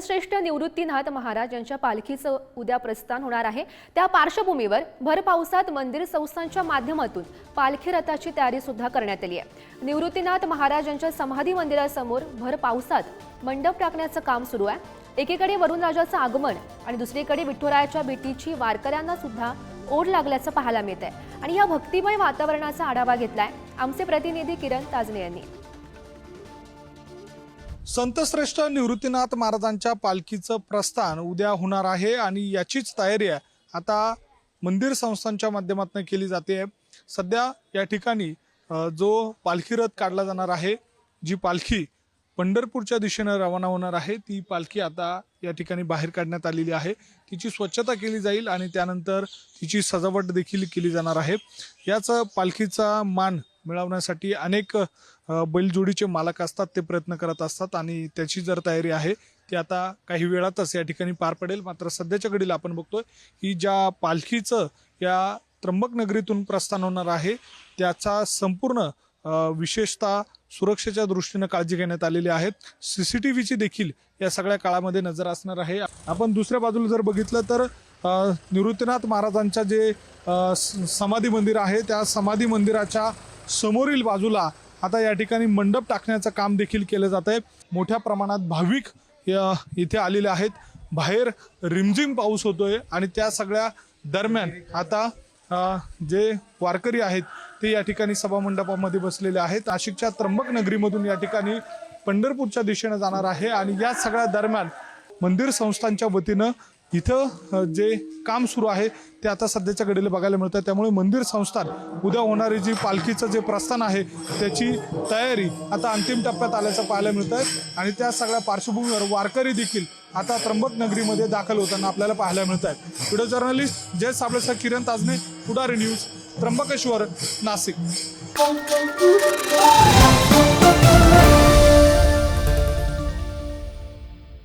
संतश्रेष्ठ निवृत्तीनाथ महाराज यांच्या पालखीचं उद्या प्रस्थान होणार आहे. त्या पार्श्वभूमीवर भर पावसात मंदिर संस्थांच्या माध्यमातून पालखी रथाची तयारी सुद्धा करण्यात आली आहे. निवृत्तीनाथ महाराज यांच्या समाधी मंदिरासमोर भर पावसात मंडप टाकण्याचं काम सुरू आहे. एकीकडे वरुणराजाचं आगमन आणि दुसरीकडे विठ्ठलरायाच्या भेटीची वारकऱ्यांना सुद्धा ओढ लागल्याचं पाहायला मिळत आहे आणि या भक्तिमय वातावरणाचा आढावा घेतलाय आमचे प्रतिनिधी किरण ताजने यांनी. संतश्रेष्ठ निवृत्तीनाथ महाराजांच्या पालखीचं प्रस्थान उद्या होणार आहे आणि याचीच तयारी आहे. आता मंदिर संस्थांच्या माध्यमातून केली जाते. सध्या या ठिकाणी जो पालखी रथ काढला जाणार आहे जी पालखी पंढरपूरच्या दिशेनं रवाना होणार आहे ती पालखी आता या ठिकाणी बाहेर काढण्यात आलेली आहे. तिची स्वच्छता केली जाईल आणि त्यानंतर तिची सजावट देखील केली जाणार आहे. याच पालखीचा मान मिळवण्यासाठी अनेक बैलजोडीचे मालक असतात ते प्रयत्न करत असतात आणि त्याची जर तयारी आहे ती आता काही वेळातच या ठिकाणी पार पडेल. मात्र सध्याच्या घडीला आपण बघतोय की ज्या पालखीचं या त्र्यंबक नगरीतून प्रस्थान होणार आहे त्याचा संपूर्ण विशेषतः सुरक्षेच्या दृष्टीनं काळजी घेण्यात आलेली आहेत. सी सी टी व्हीची देखील या सगळ्या काळामध्ये नजर असणार आहे. आपण दुसऱ्या बाजूला जर बघितलं तर निवृत्तीनाथ महाराजांच्या जे स- समाधी मंदिर आहे त्या समाधी मंदिराच्या समोरील बाजूला आता या ठिकाणी मंडप टाकण्याचं काम देखील केलं जात आहे. मोठ्या प्रमाणात भाविक इथे आलेले आहेत. बाहेर रिमझिम पाऊस होतोय आणि त्या सगळ्या दरम्यान आता जे वारकरी आहेत ते या ठिकाणी सभामंडपामध्ये बसलेले आहेत. नाशिकच्या त्र्यंबक नगरीमधून या ठिकाणी पंढरपूरच्या दिशेनं जाणार आहे आणि या सगळ्या दरम्यान मंदिर संस्थांच्या वतीनं इथं जे काम सुरू आहे ते आता सध्याच्या घडीला बघायला मिळतं त्यामुळे मंदिर संस्थान उद्या होणारी जी पालखीचं जे प्रस्थान आहे त्याची तयारी आता अंतिम टप्प्यात आल्याचं पाहायला मिळत आहे आणि त्या सगळ्या पार्श्वभूमीवर वारकरी देखील आता त्र्यंबक नगरीमध्ये दाखल होताना आपल्याला पाहायला मिळत आहेत व्हिडिओ जर्नलिस्ट जय साबळेसर किरण ताजने पुढारी न्यूज त्र्यंबकेश्वर नाशिक.